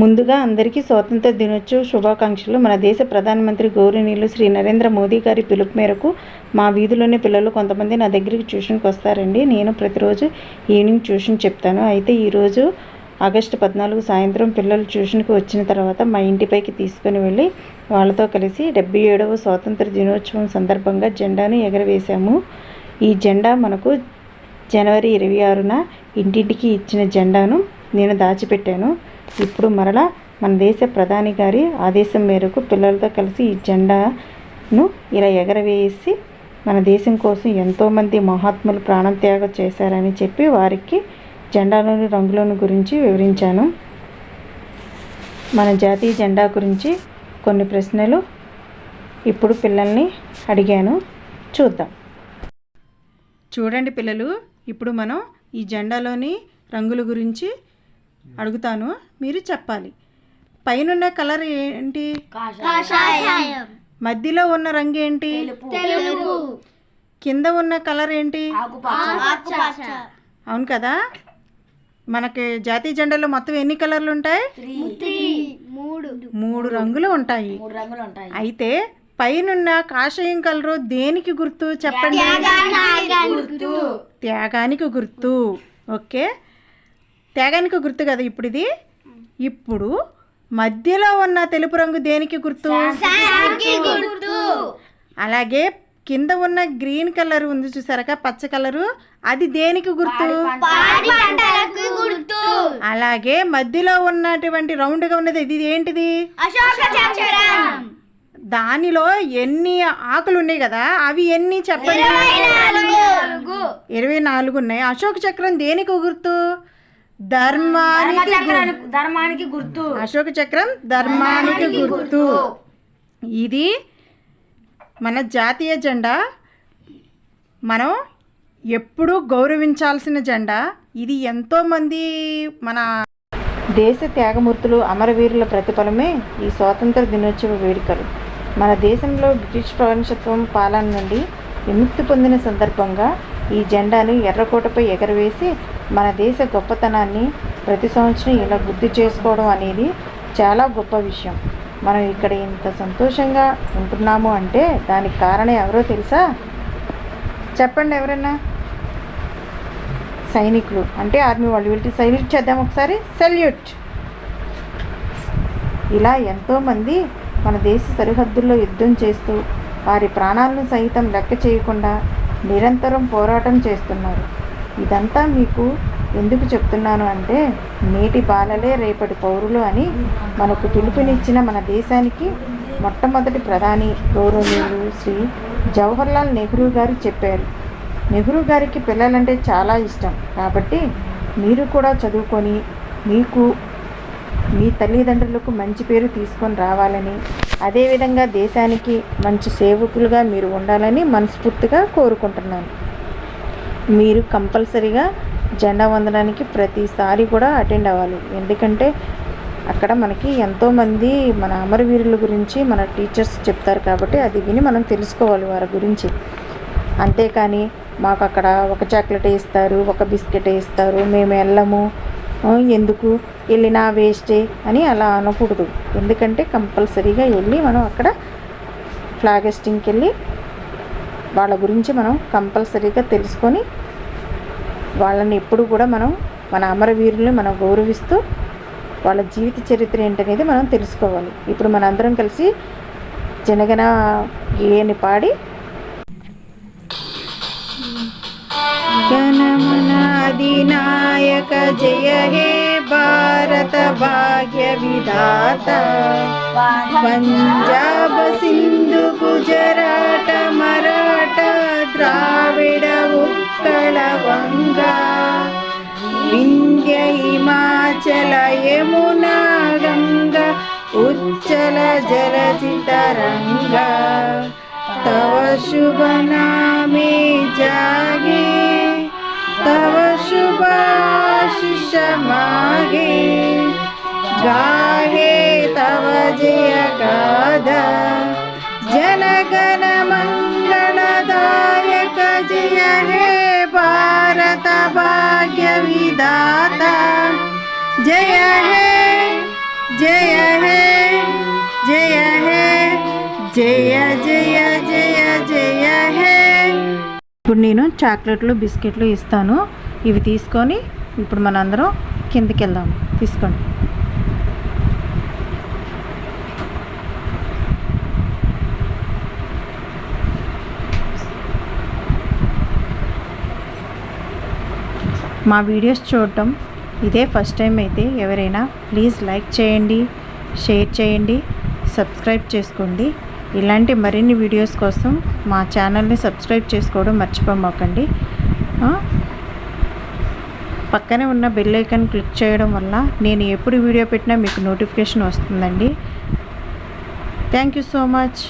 ముందుగా అందరికీ స్వాతంత్ర దినోత్సవ శుభాకాంక్షలు. మన దేశ ప్రధానమంత్రి గౌరవనీయులు శ్రీ నరేంద్ర మోదీ గారి పిలుపు మేరకు మా వీధిలోని పిల్లలు కొంతమంది నా దగ్గరికి ట్యూషన్కి వస్తారండి. నేను ప్రతిరోజు ఈవినింగ్ ట్యూషన్ చెప్తాను. అయితే ఈరోజు ఆగస్టు పద్నాలుగు సాయంత్రం పిల్లలు ట్యూషన్కి వచ్చిన తర్వాత మా ఇంటిపైకి తీసుకుని వెళ్ళి వాళ్ళతో కలిసి డెబ్బై ఏడవ స్వాతంత్ర దినోత్సవం సందర్భంగా జెండాను ఎగరవేశాము. ఈ జెండా మనకు జనవరి ఇరవై ఆరున ఇంటింటికి ఇచ్చిన జెండాను నేను దాచిపెట్టాను. ఇప్పుడు మరలా మన దేశ ప్రధాని గారి ఆదేశం మేరకు పిల్లలతో కలిసి ఈ జెండాను ఇలా ఎగరవేసి మన దేశం కోసం ఎంతోమంది మహాత్ములు ప్రాణం త్యాగం చేశారని చెప్పి వారికి జెండాలోని రంగులను గురించి వివరించాను. మన జాతీయ జెండా గురించి కొన్ని ప్రశ్నలు ఇప్పుడు పిల్లల్ని అడిగాను. చూద్దాం. చూడండి పిల్లలు ఇప్పుడు మనం ఈ జెండాలోని రంగుల గురించి అడుగుతాను. మీరు చెప్పాలి. పైనున్న కలర్ ఏంటి? కాషాయం. మధ్యలో ఉన్న రంగు ఏంటి? తెలుగు కింద ఉన్న కలర్ ఏంటి? ఆకుపచ్చ. అవును కదా? మనకి జాతీయ జెండాలో మొత్తం ఎన్ని కలర్లు ఉంటాయి? మూడు. మూడు రంగులు ఉంటాయి. మూడు రంగులు ఉంటాయి. అయితే పైనున్న కాషాయం కలరు దేనికి గుర్తు? చెప్పండి. గుర్తు. త్యాగానికి గుర్తు. ఓకే. త్యాగానికి గుర్తు కదా ఇప్పుడు ఇది ఇప్పుడు మధ్యలో ఉన్న తెలుపు రంగు దేనికి గుర్తు? అలాగే కింద ఉన్న గ్రీన్ కలర్ ఉంది చూసారక? పచ్చ కలరు. అది దేనికి గుర్తు? అలాగే మధ్యలో ఉన్నటువంటి రౌండ్గా ఉన్నది ఇది ఏంటిది? దానిలో ఎన్ని ఆకులు ఉన్నాయి కదా? అవి ఎన్ని చెప్పండి? ఇరవై నాలుగు ఉన్నాయి. అశోక చక్రం దేనికి గుర్తు? ధర్మానికి గుర్తు. అశోక చక్రం ధర్మానికి గుర్తు. ఇది మన జాతీయ జెండా. మనం ఎప్పుడూ గౌరవించాల్సిన జెండా. ఇది ఎంతోమంది మన దేశ త్యాగమూర్తులు అమరవీరుల ప్రతిఫలమే ఈ స్వాతంత్ర దినోత్సవ వేడుకలు. మన దేశంలో బ్రిటిష్ ప్రపంచత్వం పాలన నుండి విముక్తి పొందిన సందర్భంగా ఈ జెండాను ఎర్రకోటపై ఎగరవేసి మన దేశ గొప్పతనాన్ని ప్రతి సంవత్సరం ఇలా గుర్తు చేసుకోవడం అనేది చాలా గొప్ప విషయం. మనం ఇక్కడ ఇంత సంతోషంగా ఉంటున్నాము అంటే దానికి కారణం ఎవరో తెలుసా? చెప్పండి ఎవరన్నా? సైనికులు. అంటే ఆర్మీ వాళ్ళు వీళ్ళకి సైనిక్ చేద్దాం ఒకసారి. సెల్యూట్. ఇలా ఎంతోమంది మన దేశ సరిహద్దుల్లో యుద్ధం చేస్తూ వారి ప్రాణాలను సైతం లెక్క చేయకుండా నిరంతరం పోరాటం చేస్తున్నారు. ఇదంతా మీకు ఎందుకు చెప్తున్నాను అంటే నేటి బాలలే రేపటి పౌరులు అని మనకు పిలుపునిచ్చిన మన దేశానికి మొట్టమొదటి ప్రధాని గౌరవనీయులు శ్రీ జవహర్లాల్ నెహ్రూ గారు చెప్పారు. నెహ్రూ గారికి పిల్లలంటే చాలా ఇష్టం. కాబట్టి మీరు కూడా చదువుకొని మీకు మీ తల్లిదండ్రులకు మంచి పేరు తీసుకొని రావాలని అదేవిధంగా దేశానికి మంచి సేవకులుగా మీరు ఉండాలని మనస్ఫూర్తిగా కోరుకుంటున్నాను. మీరు కంపల్సరీగా జెండా వందనానికి ప్రతిసారి కూడా అటెండ్ అవ్వాలి. ఎందుకంటే అక్కడ మనకి ఎంతోమంది మన అమరవీరుల గురించి మన టీచర్స్ చెప్తారు కాబట్టి అది విని మనం తెలుసుకోవాలి వారి గురించి. అంతేకాని మాకు అక్కడ ఒక చాక్లెట్ ఇస్తారు ఒక బిస్కెట్ ఇస్తారు మేము వెళ్ళము. ఎందుకు? వెళ్ళినా వేస్టే అని అలా అనకూడదు. ఎందుకంటే కంపల్సరీగా వెళ్ళి మనం అక్కడ ఫ్లాగ్ హెస్టింగ్కి వెళ్ళి వాళ్ళ గురించి మనం కంపల్సరీగా తెలుసుకొని వాళ్ళని ఎప్పుడు కూడా మనం మన అమరవీరుల్ని మనం గౌరవిస్తూ వాళ్ళ జీవిత చరిత్ర ఏంటనేది మనం తెలుసుకోవాలి. ఇప్పుడు మన అందరం కలిసి జనగణ ఏని పాడి గణమన అధినాయక नायक जय हे भारत भाग्य विधाता पञ्जाब सिन्धु गुजराट मराठ द्राविड उत्कलवङ्गा विन्द्य हिमाचल यमुना गङ्गा उच्चल जलचितरङ्गा तव शुभना क्षमागे गाहे तव जय गाद जनगण मङ्गलदायक जय हे भारत भाग्यविदाता जय हे जय हे जय हे, जय जय जय जय हे। ఇప్పుడు నేను చాక్లెట్లు, బిస్కెట్లు ఇస్తాను. ఇవి తీసుకొని ఇప్పుడు మనందరం కిందికి వెళ్దాం తీసుకోండి. మా వీడియోస్ చూడటం ఇదే ఫస్ట్ టైం అయితే ఎవరైనా ప్లీజ్ లైక్ చేయండి షేర్ చేయండి సబ్స్క్రైబ్ చేసుకోండి. ఇలాంటి మరిన్ని వీడియోస్ కోసం మా ఛానల్ని సబ్స్క్రైబ్ చేసుకోవడం మర్చిపోమాకండి. పక్కనే ఉన్న బెల్ ఐకాన్ క్లిక్ చేయడం వల్ల నేను ఎప్పుడు వీడియో పెట్టినా మీకు నోటిఫికేషన్ వస్తుందండి. Thank you so much